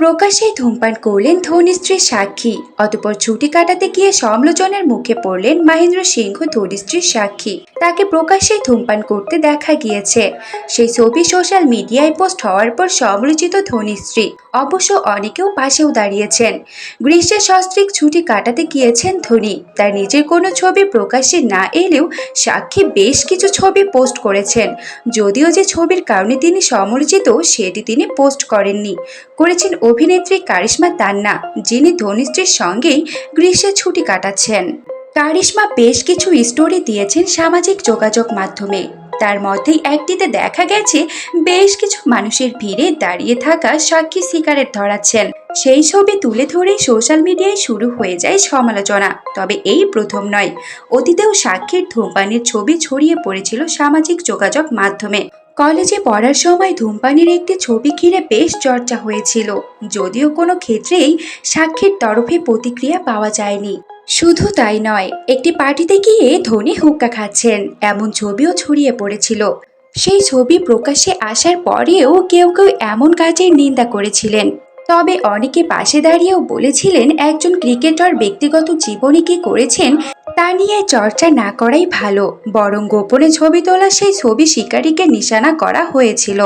প্রকাশ্যেই ধূমপান করলেন ধনীস্ত্রীর সাক্ষী। অতপর ছুটি কাটাতে গিয়ে সমালোচনার মুখে পড়লেন মহেন্দ্র সিংহ ধনীস্ত্রীর সাক্ষী। তাকে প্রকাশ্যেই ধূমপান করতে দেখা গিয়েছে। সেই ছবি সোশ্যাল মিডিয়ায় পোস্ট হওয়ার পর সমালোচিত ধনীস্ত্রী অবশ্য অনেকেও পাশেও দাঁড়িয়েছেন। গ্রীষ্মের সস্ত্রিক ছুটি কাটাতে গিয়েছেন ধোনি। তার নিজের কোনো ছবি প্রকাশ্যে না এলেও সাক্ষী বেশ কিছু ছবি পোস্ট করেছেন। যদিও যে ছবির কারণে তিনি সমালোচিত, সেটি তিনি পোস্ট করেননি। করেছেন অভিনেত্রী কারিশ্মা তান্না, যিনি ধনীস্ত্রীর সঙ্গেই গ্রীষ্মে ছুটি কাটাচ্ছেন। কারিশ্মা বেশ কিছু স্টোরি দিয়েছেন সামাজিক যোগাযোগ মাধ্যমে। তার মধ্যেই একটিতে দেখা গেছে, বেশ কিছু মানুষের ভিড়ে দাঁড়িয়ে থাকা সাক্ষী সিগারেট ধরাচ্ছেন। সেই ছবি তুলে ধরেই সোশ্যাল মিডিয়ায় শুরু হয়ে যায় সমালোচনা। তবে এই প্রথম নয়, অতীতেও সাক্ষীর ধূমপানের ছবি ছড়িয়ে পড়েছিল সামাজিক যোগাযোগ মাধ্যমে। কলেজে পড়ার সময় ধূমপানের একটি ছবি ঘিরে বেশ চর্চা হয়েছিল। যদিও কোনো ক্ষেত্রেই সাক্ষীর তরফে প্রতিক্রিয়া পাওয়া যায়নি। শুধু তাই নয়, একটি পার্টিতে গিয়ে ধোনি হুক্কা খাচ্ছেন, এমন ছবিও ছড়িয়ে পড়েছিল। সেই ছবি প্রকাশ্যে আসার পরেও কেউ কেউ এমন কাজের নিন্দা করেছিলেন। তবে অনেকে পাশে দাঁড়িয়েও বলেছিলেন, একজন ক্রিকেটার ব্যক্তিগত জীবনে কি করেছেন তা নিয়ে চর্চা না করাই ভালো, বরং গোপনে ছবি তোলা সেই ছবি শিকারীকে নিশানা করা হয়েছিল।